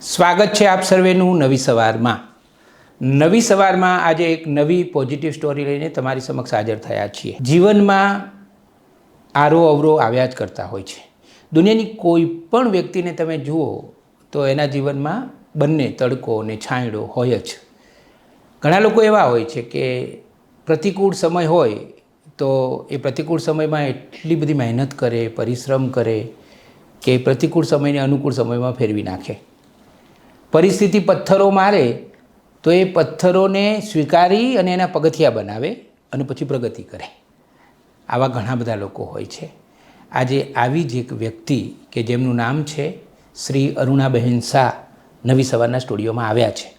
સ્વાગત છે આપ સર્વેનું નવી સવારમાં. નવી સવારમાં આજે એક નવી પોઝિટિવ સ્ટોરી લઈને તમારી સમક્ષ હાજર થયા છીએ. જીવનમાં આરો અવરો આવ્યા જ કરતા હોય છે. દુનિયાની કોઈ પણ વ્યક્તિને તમે જુઓ તો એના જીવનમાં બંને તડકો અને છાંયડો હોય જ. ઘણા લોકો એવા હોય છે કે પ્રતિકૂળ સમય હોય તો એ પ્રતિકૂળ સમયમાં એટલી બધી મહેનત કરે, પરિશ્રમ કરે કે પ્રતિકૂળ સમયને અનુકૂળ સમયમાં ફેરવી નાખે. પરિસ્થિતિ પથ્થરો મારે, તો એ પથ્થરોને સ્વીકારી અને એના પગથિયા બનાવે અને પછી પ્રગતિ કરે. આવા ઘણા બધા લોકો હોય છે. આજે આવી જ એક વ્યક્તિ કે જેમનું નામ છે શ્રી અરુણાબહેન શાહ નવી સવારના સ્ટુડિયોમાં આવ્યા છે.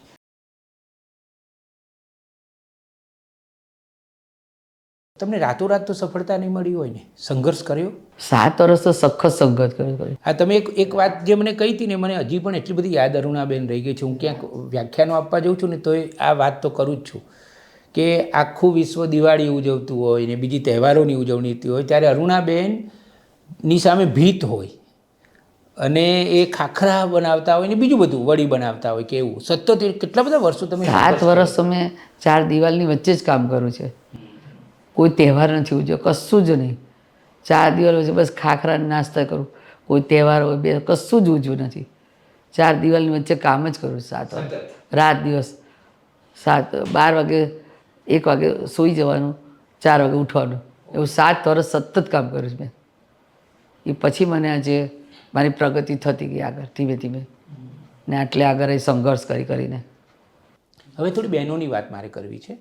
તમને રાતોરાત તો સફળતા નહીં મળી હોય ને? સંઘર્ષ કર્યો? સાત વર્ષ તો સખત સંઘર્ષ કર્યો કર્યો. આ તમે એક એક વાત જે મને કહી હતી ને મને હજી પણ એટલી બધી યાદ અરુણાબેન રહી ગઈ છે. હું ક્યાંક વ્યાખ્યાનો આપવા જાઉં છું ને તો આ વાત તો કરું જ છું. કે આખું વિશ્વ દિવાળી ઉજવતું હોય ને બીજી તહેવારોની ઉજવણી થતી હોય ત્યારે અરુણાબેનની સામે ભીત હોય. અને એ ખાખરા બનાવતા હોય ને બીજું બધું વડી બનાવતા હોય કે એવું. સતત કેટલા બધા વર્ષો તમે સાત વર્ષ તમે ચાર દિવાલની વચ્ચે જ કામ કરું છે. કોઈ તહેવાર નથી ઉજવ્યો કશું જ નહીં. ચાર દિવાલ વચ્ચે બસ ખાખરા ને નાસ્તા કરું. કોઈ તહેવાર હોય બે કશું જ ઉજવ્યું નથી. ચાર દિવાલની વચ્ચે કામ જ કરું સાત રાત દિવસ. સાત બાર વાગે એક વાગે સૂઈ જવાનું ચાર વાગે ઉઠવાનું. એવું સાત વર્ષ સતત કામ કર્યું છે મેં. એ પછી મને આજે મારી પ્રગતિ થતી ગઈ આગળ ધીમે ધીમે. ને આટલે આગળ એ સંઘર્ષ કરી કરીને. હવે થોડી બહેનોની વાત મારે કરવી છે.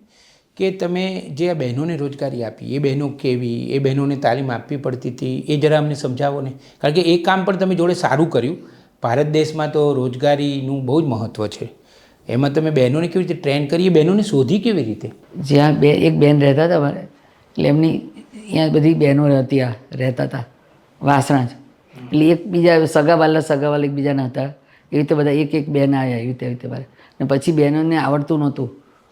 કે તમે જે આ બહેનોને રોજગારી આપી, એ બહેનો કેવી, એ બહેનોને તાલીમ આપવી પડતી હતી, એ જરા અમને સમજાવો ને. કારણ કે એ કામ પણ તમે જોડે સારું કર્યું. ભારત દેશમાં તો રોજગારીનું બહુ જ મહત્ત્વ છે. એમાં તમે બહેનોને કેવી રીતે ટ્રેન કરી, એ બહેનોને શોધી કેવી રીતે? જ્યાં બે, એક બેન રહેતા હતા એટલે એમની અહીંયા બધી બહેનો રહેતી રહેતા હતા, વાસણા જ. એટલે એક બીજા સગાવાલા સગાવાલા એકબીજાના હતા. એવી રીતે બધા એક એક બહેન આવ્યા એવી રીતે એવી રીતે મારે. ને પછી બહેનોને આવડતું નહોતું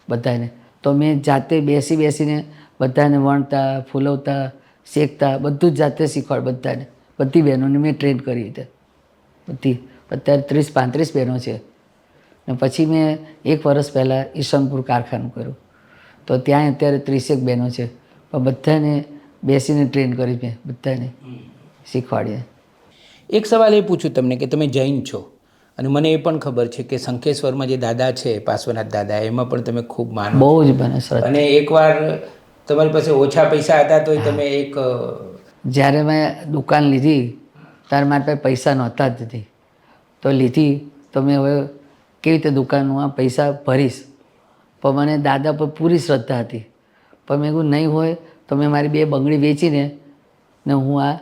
બધાને. તો મેં જાતે બેસી બેસીને બધાને વણતા ફૂલવતા શેકતા બધું જ જાતે શીખવાડ બધાને. બધી બહેનોને મેં ટ્રેન કરી હતી બધી. અત્યારે ત્રીસ પાંત્રીસ બહેનો છે. ને પછી મેં એક વર્ષ પહેલાં ઈશનપુર કારખાનું કર્યું. તો ત્યાં અત્યારે ત્રીસેક બહેનો છે. પણ બધાને બેસીને ટ્રેન કરી મેં બધાને શીખવાડીએ. એક સવાલ એ પૂછું તમને કે તમે જૈન છો? અને મને એ પણ ખબર છે કે શંખેશ્વરમાં જે દાદા છે પાર્શ્વનાથ દાદા એમાં પણ તમે ખૂબ માનો બહુ જ બને અને એકવાર તમારી પાસે ઓછા પૈસા હતા તો તમે એક જ્યારે મેં દુકાન લીધી ત્યારે મારી પાસે પૈસા નહોતા જ નથી તો લીધી તો મેં હવે કેવી રીતે દુકાનમાં પૈસા ભરીશ? પણ મને દાદા પર પૂરી શ્રદ્ધા હતી. પણ મેં કહ્યું નહીં હોય તો મેં મારી બે બંગડી વેચીને ને હું આ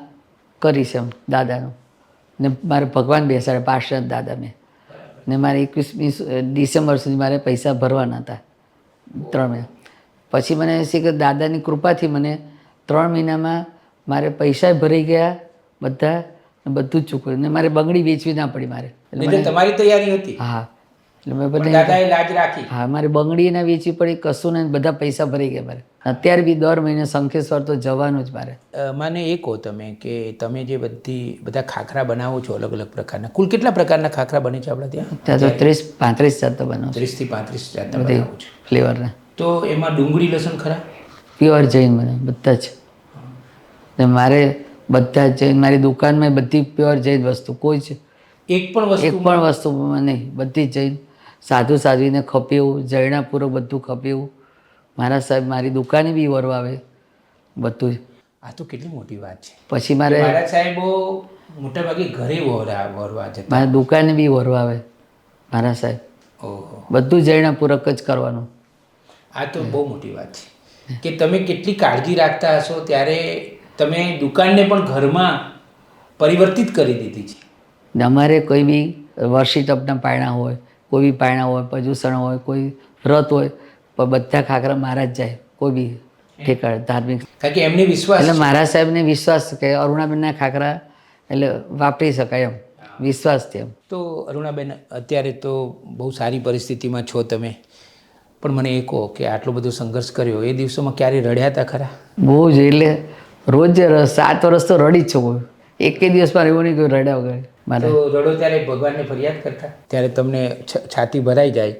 કરીશ એમ દાદાનું. ને મારે ભગવાન બેસાડે પાર્ષદ દાદા મેં. ને મારે એકવીસમી ડિસેમ્બર સુધી મારે પૈસા ભરવાના હતા ત્રણ મહિના. પછી મને છે કે દાદાની કૃપાથી મને ત્રણ મહિનામાં મારે પૈસા ભરાઈ ગયા બધા બધું જ ચૂકવ્યું. ને મારે બંગડી વેચવી ના પડી મારે. તમારી તૈયારી હતી? હા. એટલે મેં બધા લાજ રાખી. હા મારે બંગડી વેચી પડી કશું નહીં બધા પૈસા ભરી ગયા મારે. અત્યારે બી દર મહિને શંખેશ્વર તો જવાનું જ મારે. મને એ કહો તમે કે તમે જે બધી બધા ખાખરા બનાવો છો અલગ અલગ પ્રકારના કુલ કેટલા પ્રકારના ખાખરા બને છે આપણા ત્યાં? ત્યાં તો ત્રીસ પાંત્રીસ જાત બનાવો ત્રીસથી પાંત્રીસ જાતના બનાવો છો. ફ્લેવરના. તો એમાં ડુંગળી લસણ ખરા? પ્યોર જૈન બને બધા જ. ને મારે બધા જ જૈન મારી દુકાનમાં બધી પ્યોર જૈન વસ્તુ કોઈ જ એક પણ એક પણ વસ્તુ નહીં બધી જ જૈન. સાધુ સાધવીને ખપેવું જૈણાપૂર્વક બધું ખપ્યું મારા સાહેબ મારી દુકાને બી વરવાવે બધું. આ તો કેટલી મોટી વાત છે. પછી મારે મારા સાહેબો મોટા ભાગે ઘરે વરા વરવા જતા. મારા દુકાને બી વરવાવે મારા સાહેબ. ઓહો. બધું જૈણાપૂર્વક જ કરવાનું. આ તો બહુ મોટી વાત છે. કે તમે કેટલી કાળજી રાખતા હશો ત્યારે તમે દુકાનને પણ ઘરમાં પરિવર્તિત કરી દીધી છે. અમારે કોઈ બી વર્ષી ટપના પાયણા હોય કોઈ બી પાયણા હોય પજુસણ હોય કોઈ વ્રત હોય પણ બધા ખાખરા મારા જ જાય કોઈ બી ઠેકાણે ધાર્મિક. કારણ કે એમને વિશ્વાસ એટલે મારા સાહેબને વિશ્વાસ કે અરુણાબેનના ખાખરા એટલે વાપરી શકાય એમ. વિશ્વાસ છે એમ. તો અરુણાબેન અત્યારે તો બહુ સારી પરિસ્થિતિમાં છો તમે. પણ મને એ કહો કે આટલો બધો સંઘર્ષ કર્યો એ દિવસોમાં ક્યારે રડ્યા હતા ખરા? બહુ જ એટલે રોજ સાત વર્ષ તો રડી જ છું એકે દિવસમાં એવું નહીં કોઈ રડ્યા વગર. તો રડો ત્યારે ભગવાનને ફરિયાદ કરતા. ત્યારે તમને છ- છાતી ભરાઈ જાય.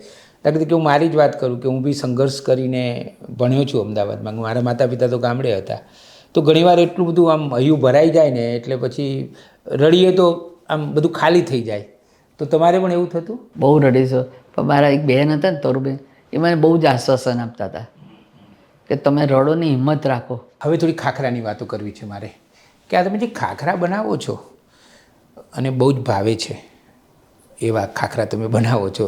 દાખલા કે હું મારી જ વાત કરું કે હું બી સંઘર્ષ કરીને ભણ્યો છું અમદાવાદમાં. મારા માતા પિતા તો ગામડે હતા. તો ઘણીવાર એટલું બધું આમ હૈયું ભરાઈ જાય ને એટલે પછી રડીએ તો આમ બધું ખાલી થઈ જાય. તો તમારે પણ એવું થતું? બહુ રડીશું પણ મારા એક બહેન હતા ને તરુબેન એ મને બહુ જ આશ્વાસન આપતા હતા કે તમે રડોની હિંમત રાખો. હવે થોડી ખાખરાની વાતો કરવી છે મારે. કે આ તમે જે ખાખરા બનાવો છો અને બહુ જ ભાવે છે. એવા ખાખરા તમે બનાવો છો.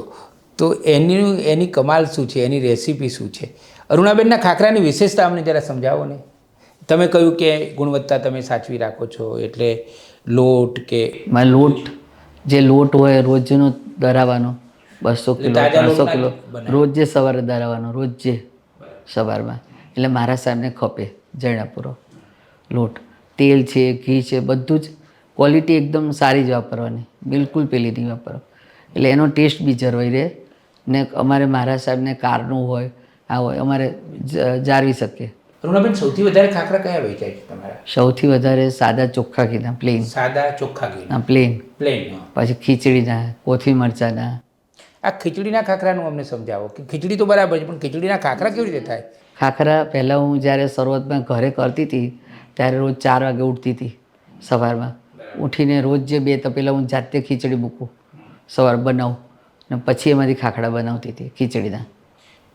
તો એની એની કમાલ શું છે? એની રેસીપી શું છે? અરુણાબેનના ખાખરાની વિશેષતા અમને જરા સમજાવો ને. તમે કહ્યું કે ગુણવત્તા તમે સાચવી રાખો છો એટલે લોટ કે લોટ જે લોટ હોય રોજનો ધરાવવાનો બસો કિલો ત્રણસો કિલો રોજ જે સવારે ધરાવવાનો રોજ જે સવારમાં. એટલે મારા સાહેબને ખપે જૈણાપુરો લોટ તેલ છે ઘી છે બધું જ ક્વોલિટી એકદમ સારી જ વાપરવાની. બિલકુલ પેલી નહીં વાપરવા એટલે એનો ટેસ્ટ બી જળવાઈ રહે. ને અમારે મારા સાહેબને કારનું હોય આ હોય અમારે જાળવી શકીએ. રૂણાબેન સૌથી વધારે ખાખરા કયા વેચાય છે તમારા? સૌથી વધારે સાદા ચોખ્ખા ઘીના પ્લેન સાદા ચોખ્ખા ઘી. પ્લેન પ્લેન પછી ખીચડીના કોથી મરચાના. આ ખીચડીના ખાખરાનું અમને સમજાવો. કે ખીચડી તો બરાબર છે પણ ખીચડીના ખાખરા કેવી રીતે થાય? ખાખરા પહેલાં હું જ્યારે શરૂઆતમાં ઘરે કરતી હતી ત્યારે રોજ ચાર વાગે ઉઠતી હતી સવારમાં. ઉઠીને રોજ જે બે તપેલા હું જાતે ખીચડી મૂકું સવાર બનાવું ને પછી એમાંથી ખાખડા બનાવતી હતી ખીચડીના.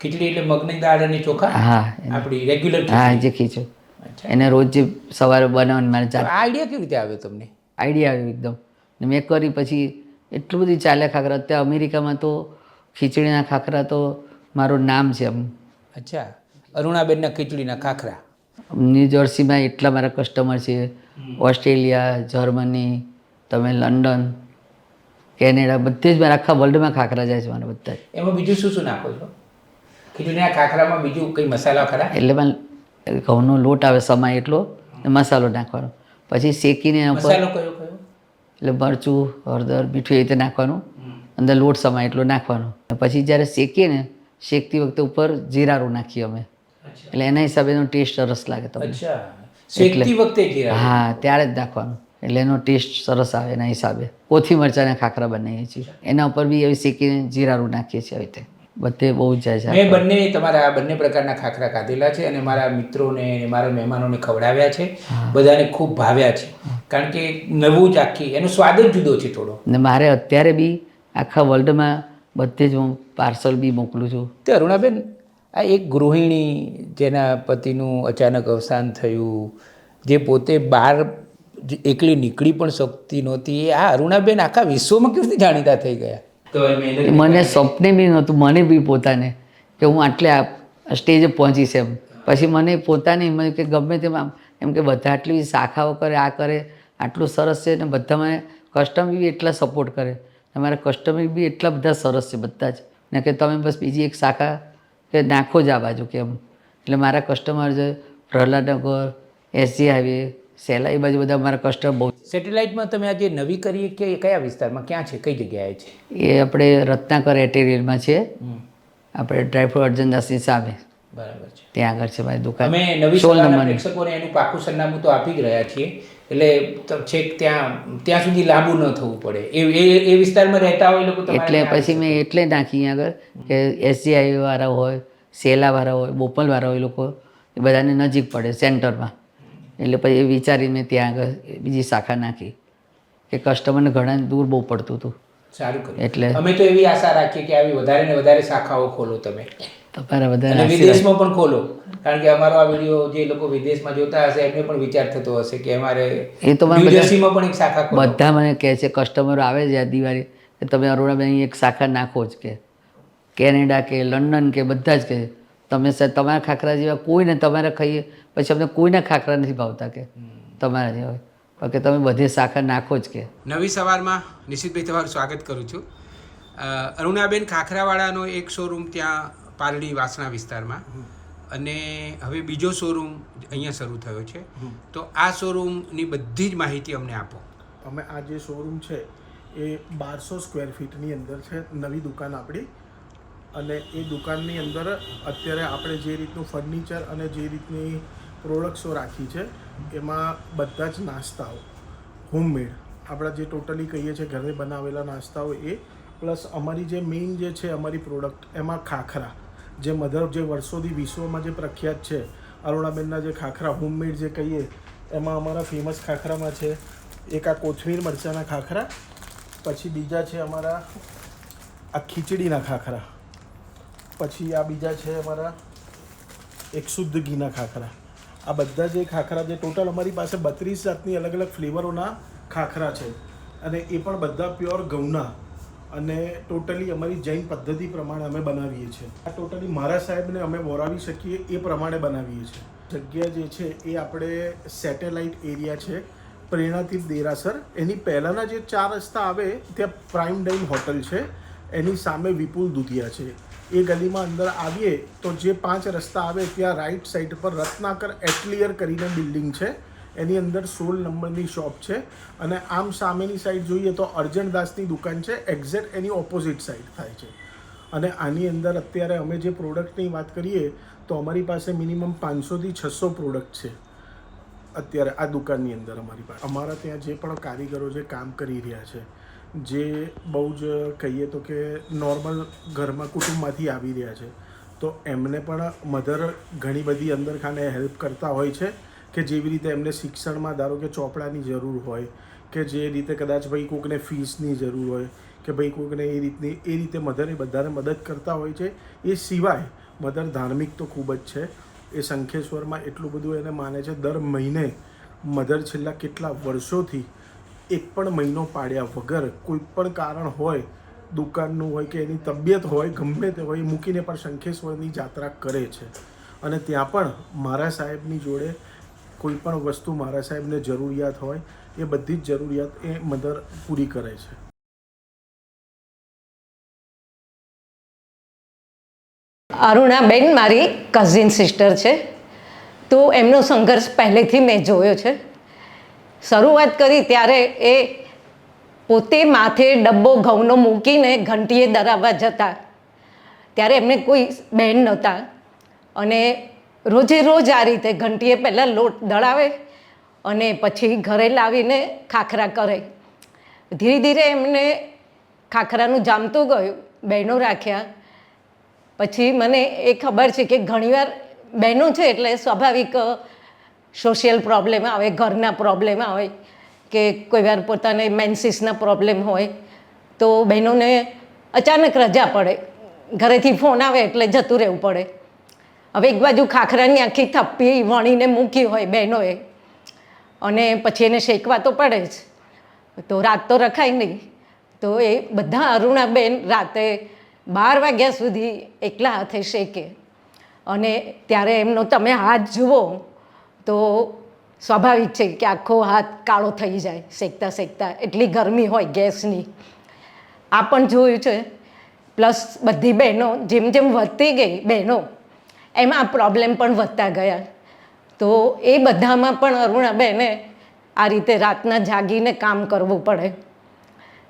ખીચડી એટલે મગની દાળ અને ચોખા? હા આપણી રેગ્યુલર હા જે ખીચડી. એને રોજ જે સવારે બનાવવાની મારે જાતે આઈડિયા કેવી રીતે આવ્યો તમને? આઈડિયા આવ્યો એકદમ. ને મેં કરી પછી એટલું બધું ચાલ્યા ખાખરા. અત્યારે અમેરિકામાં તો ખીચડીના ખાખરા તો મારું નામ છે એમ. અચ્છા. અરુણાબેનના ખીચડીના ખાખરા. ન્યૂ જર્સીમાં એટલા મારા કસ્ટમર છે. ઓસ્ટ્રેલિયા જર્મની તમે લંડન કેનેડા બધે જ મારા આખા વર્લ્ડમાં ખાખરા જાય છે મારા બધા એમાં બીજું શું શું નાખો છો? ખીચડીના ખાખરામાં બીજું કંઈ મસાલા ખરા? એટલે પણ ઘઉંનો લોટ આવે સમાય એટલો મસાલો નાખવાનો. પછી શેકીને એના ઉપર મસાલો કયો કયો? એટલે મરચું હળદર મીઠું એ રીતે નાખવાનું. અંદર લોટ સમાય એટલો નાખવાનો. પછી જ્યારે શેકીએ ને શેકતી વખતે ઉપર જીરારું નાખીએ અમે. એટલે એના હિસાબે એનો ટેસ્ટ સરસ લાગે તમને. અચ્છા. વખતે હા ત્યારે જ નાખવાનું. એટલે એનો ટેસ્ટ સરસ આવે એના હિસાબે. કોથી મરચાના ખાખરા બનાવીએ છીએ. એના ઉપર બી એવી શેકીને જીરારું નાખીએ છીએ આવી રીતે. બધે બહુ જ જાય છે મેં બંને તમારા આ બંને પ્રકારના ખાખરા ખાધેલા છે અને મારા મિત્રોને મારા મહેમાનોને ખવડાવ્યા છે. બધાને ખૂબ ભાવ્યા છે. કારણ કે નવું જ આખી એનો સ્વાદ જ જુદો છે થોડો. ને મારે અત્યારે બી આખા વર્લ્ડમાં બધે જ હું પાર્સલ બી મોકલું છું. તે અરુણાબેન આ એક ગૃહિણી જેના પતિનું અચાનક અવસાન થયું જે પોતે બહાર એકલી નીકળી પણ શકતી નહોતી એ આ અરુણાબેન આખા વિશ્વમાં કેવી રીતે જાણીતા થઈ ગયા? મને સ્વપ્ને બી નહોતું મને બી પોતાને કે હું આટલે આ સ્ટેજે પહોંચીશ એમ. પછી મને પોતાને મને કે ગમે તેમ આમ એમ કે બધા આટલી શાખાઓ કરે આ કરે આટલું સરસ છે ને બધા મને કસ્ટમર બી એટલા સપોર્ટ કરે. અમારા કસ્ટમર બી એટલા બધા સરસ છે બધા જ. ને કે તમે બસ બીજી એક શાખા કે નાખો જ આ બાજુ કેમ એટલે મારા કસ્ટમર છે પ્રહલાદનગર એસજી હાઈવે સેલા એ બાજુ બધા મારા કસ્ટમર બહુ સેટેલાઇટમાં તમે આજે નવી કરી કે કયા વિસ્તારમાં ક્યાં છે કઈ જગ્યાએ છે? એ આપણે રત્નાકર એટેરિયલમાં છે. આપણે ડ્રાયફ્રૂટ અર્જનદાસની સામે. બરાબર છે. ત્યાં આગળ છે મારી દુકાન. અમે નવી સોલ નંબર એનું પાકું સરનામું તો આપી જ રહ્યા છીએ. એટલે છેક ત્યાં ત્યાં સુધી લાંબુ ન થવું પડે. એ એ વિસ્તારમાં રહેતા હોય લોકો એટલે પછી મેં એટલે નાખી આગળ કે એસજીઆઈ વાળા હોય સેલાવાળા હોય બોપલવાળા હોય લોકો એ બધાને નજીક પડે સેન્ટરમાં. એટલે પછી એ વિચારીને ત્યાં આગળ બીજી શાખા નાખી કે કસ્ટમરને ઘણા દૂર બહુ પડતું હતું. સારું કર્યું. એટલે અમે તો એવી આશા રાખીએ કે આવી વધારે ને વધારે શાખાઓ ખોલો તમે. તમારા વધારે વિદેશમાં પણ ખોલો. કારણ કે અમારો આ વીડિયો જે લોકો વિદેશમાં જોતા હશે એમને પણ વિચાર થતો હશે કે અમારે એ તો મને પણ એક શાખા બધા મને કહે છે કસ્ટમરો આવે છે આ દિવાળી કે તમે અરુણાબેન અહીં એક શાખા નાખો જ કે. કેનેડા કે લંડન કે બધા જ કે. તમે સાહેબ તમારા ખાખરા જેવા કોઈને તમારે ખાઈએ પછી અમને કોઈના ખાખરા નથી ભાવતા કે. તમારા જેવા ઓકે કે તમે બધે શાખા નાખો જ કે. નવી સવારમાં નિશિતભાઈ તમારું સ્વાગત કરું છું. અરુણાબેન ખાખરાવાળાનો એક શોરૂમ ત્યાં પાલડી વાસણા વિસ્તારમાં. અને હવે બીજો શોરૂમ અહીંયા શરૂ થયો છે. તો આ શોરૂમની બધી જ માહિતી અમને આપો. અમે આ જે શોરૂમ છે એ બારસો સ્ક્વેર ફીટની અંદર છે નવી દુકાન આપણી. અને એ દુકાનની અંદર અત્યારે આપણે જે રીતનું ફર્નિચર અને જે રીતની પ્રોડક્ટ્સો રાખી છે એમાં બધા જ નાસ્તાઓ હોમમેડ આપણા જે ટોટલી કહીએ છીએ ઘરે બનાવેલા નાસ્તાઓ એ પ્લસ અમારી જે મેઇન જે છે અમારી પ્રોડક્ટ એમાં ખાખરા. જે મધર જે વર્ષોથી વિશ્વમાં જે પ્રખ્યાત છે, અરુણાબેનના જે ખાખરા હોમમેડ જે કહીએ, એમાં અમારા ફેમસ ખાખરામાં છે, એક આ કોથમીર મરચાંના ખાખરા, પછી બીજા છે અમારા આ ખીચડીના ખાખરા, પછી આ બીજા છે અમારા એક શુદ્ધ ઘીના ખાખરા. આ બધા જે ખાખરા જે ટોટલ અમારી પાસે બત્રીસ જાતની અલગ અલગ ફ્લેવરોના ખાખરા છે. અને એ પણ બધા પ્યોર ઘઉંના. અને ટોટલી અમારી જૈન પદ્ધતિ પ્રમાણે અમે બનાવીએ છીએ. આ ટોટલી મારા સાહેબને અમે વોરાવી શકીએ એ પ્રમાણે બનાવીએ છીએ. જગ્યા જે છે એ આપણે સેટેલાઇટ એરિયા છે પ્રેરણાથી દેરાસર. એની પહેલાંના જે ચાર રસ્તા આવે, ત્યાં પ્રાઇમ ડાઇન હોટલ છે. એની સામે વિપુલ દુધિયા છે. એ ગલીમાં અંદર આવીએ તો જે પાંચ રસ્તા આવે, ત્યાં રાઈટ સાઈડ પર રત્નાકર એટલિયર કરીને બિલ્ડિંગ છે. એની અંદર સોળ નંબરની શોપ છે. અને આમ સામેની સાઈડ જોઈએ તો અર્જનદાસની દુકાન છે. એક્ઝેક્ટ એની ઓપોઝિટ સાઈડ થાય છે. અને આની અંદર અત્યારે અમે જે પ્રોડક્ટની વાત કરીએ, તો અમારી પાસે મિનિમમ પાંચસોથી છસો પ્રોડક્ટ છે. અત્યારે આ દુકાનની અંદર અમારી પાસે. અમારા ત્યાં જે પણ કારીગરો જે કામ કરી રહ્યા છે, જે બહુ જ કહીએ તો કે નોર્મલ ઘરમાં કુટુંબમાંથી આવી રહ્યા છે, તો એમને પણ મધર ઘણી બધી અંદર ખાને હેલ્પ કરતા હોય છે. કે જેવી રીતે એમને શિક્ષણમાં ધારો કે ચોપડાની જરૂર હોય, કે જે રીતે કદાચ ભાઈ કોઈકને ફીસની જરૂર હોય, કે ભાઈ કોઈકને એ રીતની, એ રીતે મધર બધાને મદદ કરતા હોય છે, એ સિવાય મધર ધાર્મિક તો ખૂબ જ છે. એ શંખેશ્વરમાં એટલું બધું એને માને છે, દર મહિને મધર છેલ્લા કેટલા વર્ષોથી એક પણ મહિનો પાડ્યા વગર કોઈ પણ કારણ હોય, દુકાનનું હોય કે એની તબિયત હોય, ગમે તે હોય મૂકીને પણ શંખેશ્વરની જાત્રા કરે છે. અને ત્યાં પણ મારા સાહેબની જોડે કોઈ પણ વસ્તુ મારા સાહેબને જરૂરિયાત હોય, એ બધી જ જરૂરિયાત એ મધર પૂરી કરે છે. અરુણાબેન મારી કઝિન સિસ્ટર છે. તો એમનો સંઘર્ષ પહેલેથી મેં જોયો છે. શરૂઆત કરી ત્યારે એ પોતે માથે ડબ્બો ઘઉંનો મૂકીને ઘંટીએ દરાવવા જતા. ત્યારે એમને કોઈ બહેન નહોતા. અને રોજે રોજ આ રીતે ઘંટીએ પહેલાં લોટ દળાવે અને પછી ઘરે લાવીને ખાખરા કરે. ધીરે ધીરે એમને ખાખરાનું જામતું ગયું, બહેનો રાખ્યા. પછી મને એ ખબર છે કે ઘણીવાર બહેનો છે એટલે સ્વાભાવિક સોશિયલ પ્રોબ્લેમ આવે, ઘરના પ્રોબ્લેમ આવે, કે કોઈ વાર પોતાને મેન્સિસના પ્રોબ્લેમ હોય, તો બહેનોને અચાનક રજા પડે. ઘરેથી ફોન આવે એટલે જતું રહેવું પડે. હવે એક બાજુ ખાખરાની આખી થપ્પી વણીને મૂકી હોય બહેનોએ. અને પછી એને શેકવા તો પડે જ. તો રાત તો રખાય નહીં. તો એ બધા અરુણાબેન રાતે બાર વાગ્યા સુધી એકલા હાથે શેકે. અને ત્યારે એમનો તમે હાથ જુઓ તો સ્વાભાવિક છે કે આખો હાથ કાળો થઈ જાય શેકતા શેકતા. એટલી ગરમી હોય ગેસની. આ પણ જોયું છે. પ્લસ બધી બહેનો જેમ જેમ વધતી ગઈ બહેનો એમ પ્રોબ્લેમ પણ વધતા ગયા. તો એ બધામાં પણ અરુણાબેને આ રીતે રાતના જાગીને કામ કરવું પડે.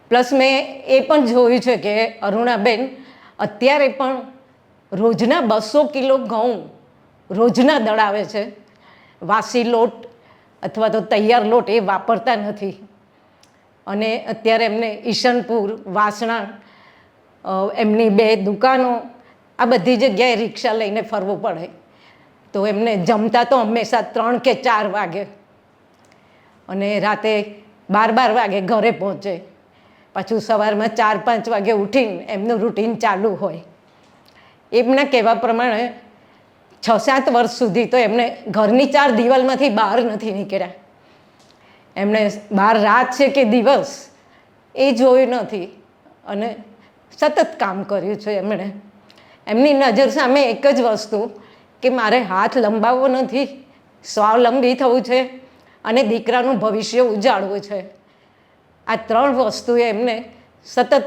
પ્લસ મેં એ પણ જોયું છે કે અરુણાબેન અત્યારે પણ રોજના બસો કિલો ઘઉં રોજના દળાવે છે. વાસી લોટ અથવા તો તૈયાર લોટ એ વાપરતા નથી. અને અત્યારે એમને ઈશનપુર, વાસણા એમની બે દુકાનો આ બધી જગ્યાએ રિક્ષા લઈને ફરવું પડે. તો એમને જમતા તો હંમેશા ત્રણ કે ચાર વાગે. અને રાતે બાર બાર વાગે ઘરે પહોંચે. પાછું સવારમાં ચાર પાંચ વાગે ઉઠીને એમનું રૂટીન ચાલુ હોય. એમના કહેવા પ્રમાણે છ સાત વર્ષ સુધી તો એમને ઘરની ચાર દિવાલમાંથી બહાર નથી નીકળ્યા. એમણે બહાર રાત છે કે દિવસ એ જોયું નથી. અને સતત કામ કર્યું છે એમણે. એમની નજર સામે એક જ વસ્તુ કે મારે હાથ લંબાવવો નથી, સ્વાવલંબી થવું છે અને દીકરાનું ભવિષ્ય ઉજાળવું છે. આ ત્રણ વસ્તુએ એમને સતત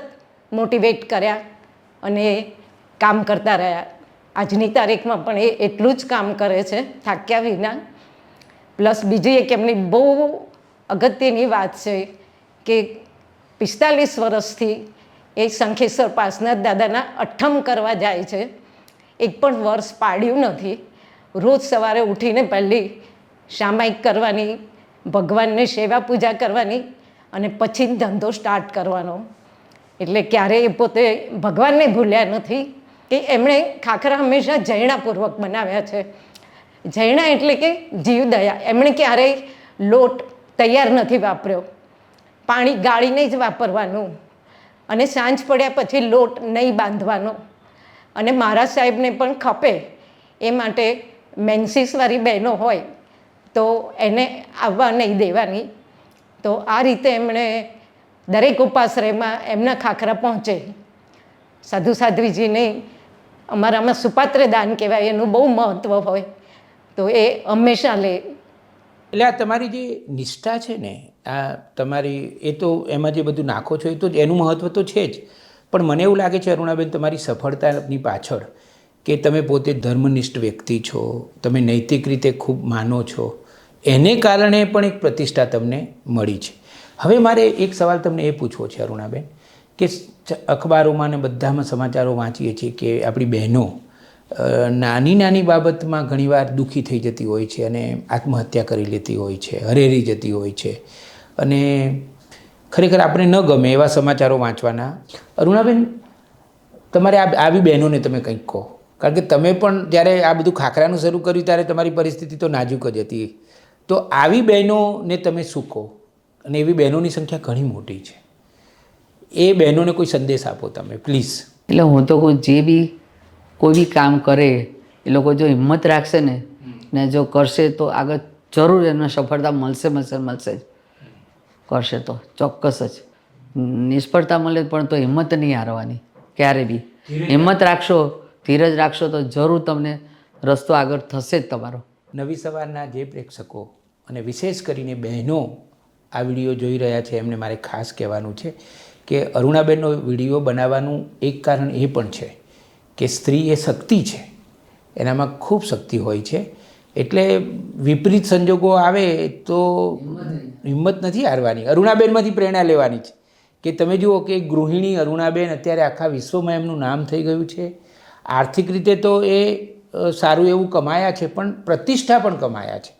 મોટિવેટ કર્યા અને કામ કરતા રહ્યા. આજની તારીખમાં પણ એ એટલું જ કામ કરે છે, થાક્યા વિના. પ્લસ બીજી એક એમની બહુ અગત્યની વાત છે કે પિસ્તાલીસ વર્ષથી એ શંખેશ્વર પાસનાથ દાદાના અઠ્ઠમ કરવા જાય છે. એક પણ વર્ષ પાડ્યું નથી. રોજ સવારે ઉઠીને પહેલી સામાયિક કરવાની, ભગવાનને સેવા પૂજા કરવાની અને પછી ધંધો સ્ટાર્ટ કરવાનો. એટલે ક્યારેય પોતે ભગવાનને ભૂલ્યા નથી કે એમણે ખાખરા હંમેશા જૈણાપૂર્વક બનાવ્યા છે. જૈણા એટલે કે જીવદયા એમણે ક્યારેય લોટ તૈયાર નથી વાપર્યો. પાણી ગાળીને જ વાપરવાનું. અને સાંજ પડ્યા પછી લોટ નહીં બાંધવાનો. અને મારા સાહેબને પણ ખપે એ માટે મેન્સીસવાળી બહેનો હોય તો એને આવવા નહીં દેવાની. તો આ રીતે એમણે દરેક ઉપાશ્રયમાં એમના ખાખરા પહોંચે. સાધુ સાધ્વીજીને અમારામાં સુપાત્ર દાન કહેવાય, એનું બહુ મહત્ત્વ હોય. તો એ હંમેશા લે. એટલે આ તમારી જે નિષ્ઠા છે ને આ તમારી, એ તો એમાં જે બધું નાખો છો, એ તો એનું મહત્ત્વ તો છે જ. પણ મને એવું લાગે છે, અરુણાબેન, તમારી સફળતાની પાછળ કે તમે પોતે ધર્મનિષ્ઠ વ્યક્તિ છો, તમે નૈતિક રીતે ખૂબ માનો છો, એને કારણે પણ એક પ્રતિષ્ઠા તમને મળી છે. હવે મારે એક સવાલ તમને એ પૂછવો છે, અરુણાબેન, કે અખબારોમાં ને બધામાં સમાચારો વાંચીએ છીએ કે આપણી બહેનો નાની નાની બાબતમાં ઘણીવાર દુઃખી થઈ જતી હોય છે અને આત્મહત્યા કરી લેતી હોય છે, હરેરી જતી હોય છે. અને ખરેખર આપણે ન ગમે એવા સમાચારો વાંચવાના. અરુણાબેન, તમારે આ આવી બહેનોને તમે કંઈક કહો. કારણ કે તમે પણ જ્યારે આ બધું ખાખરાનું શરૂ કર્યું ત્યારે તમારી પરિસ્થિતિ તો નાજુક જ હતી. તો આવી બહેનોને તમે શું કહો? અને એવી બહેનોની સંખ્યા ઘણી મોટી છે. એ બહેનોને કોઈ સંદેશ આપો તમે, પ્લીઝ. એટલે હું તો કહું, જે બી કોઈ બી કામ કરે, એ લોકો જો હિંમત રાખશે ને ને જો કરશે તો આગળ જરૂર એમને સફળતા મળશે મળશે મળશે જ. કરશે તો ચોક્કસ જ. નિષ્ફળતા મળે પણ તો હિંમત નહીં હારવાની ક્યારે બી. હિંમત રાખશો ધીરજ રાખશો તો જરૂર તમને રસ્તો આગળ થશે જ તમારો. નવી સવારના જે પ્રેક્ષકો અને વિશેષ કરીને બહેનો આ વીડિયો જોઈ રહ્યા છે એમને મારે ખાસ કહેવાનું છે કે અરુણાબેનનો વીડિયો બનાવવાનું એક કારણ એ પણ છે કે સ્ત્રી એ શક્તિ છે. એનામાં ખૂબ શક્તિ હોય છે. એટલે વિપરીત સંજોગો આવે તો હિંમત નથી હારવાની. અરુણાબેનમાંથી પ્રેરણા લેવાની છે. કે તમે જુઓ કે ગૃહિણી અરુણાબેન અત્યારે આખા વિશ્વમાં એમનું નામ થઈ ગયું છે. આર્થિક રીતે તો એ સારું એવું કમાયા છે, પણ પ્રતિષ્ઠા પણ કમાયા છે.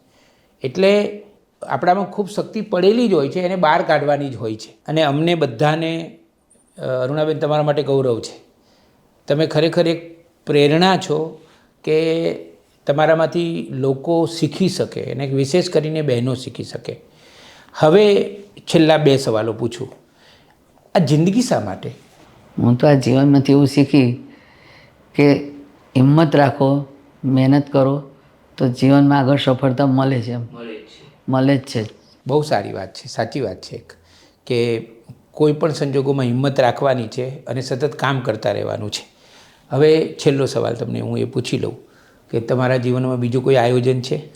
એટલે આપણામાં ખૂબ શક્તિ પડેલી જ હોય છે, એને બહાર કાઢવાની જ હોય છે. અને અમને બધાને અરુણાબેન તમારા માટે ગૌરવ છે. તમે ખરેખર એક પ્રેરણા છો કે તમારામાંથી લોકો શીખી શકે અને વિશેષ કરીને બહેનો શીખી શકે. હવે છેલ્લા બે સવાલો પૂછું. આ જિંદગી શા માટે? હું તો આ જીવનમાંથી એવું શીખી કે હિંમત રાખો મહેનત કરો તો જીવનમાં આગળ સફળતા મળે છે મળે જ છે. બહુ સારી વાત છે સાચી વાત છે એક કે કોઈ પણ સંજોગોમાં હિંમત રાખવાની છે અને સતત કામ કરતા રહેવાનું છે. હવે છેલ્લો સવાલ તમને હું એ પૂછી લઉં. કે તમારા જીવનમાં બીજું કોઈ આયોજન છે?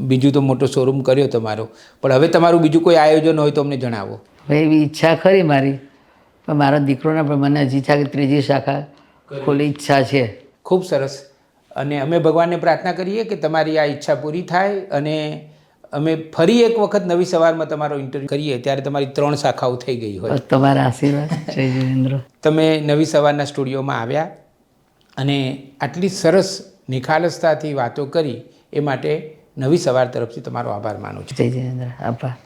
બીજું તો મોટો શોરૂમ કર્યો તમારો. પણ હવે તમારું બીજું કોઈ આયોજન હોય તો અમને જણાવો. હવે એવી ઈચ્છા ખરી મારી. પણ મારા દીકરોના પણ મને હજી કે ત્રીજી શાખા ખોલી ઈચ્છા છે. ખૂબ સરસ. અને અમે ભગવાનને પ્રાર્થના કરીએ કે તમારી આ ઈચ્છા પૂરી થાય અને અમે ફરી એક વખત નવી સવારમાં તમારો ઇન્ટરવ્યૂ કરીએ ત્યારે તમારી ત્રણ શાખાઓ થઈ ગઈ હોય. તમારા આશીર્વાદ. જય તમે નવી સવારના સ્ટુડિયોમાં આવ્યા અને આટલી સરસ નિખાલસતાથી વાતો કરી એ માટે નવી સવાર તરફથી તમારો આભાર માનું છું. જય જયેન્દ્ર આભાર.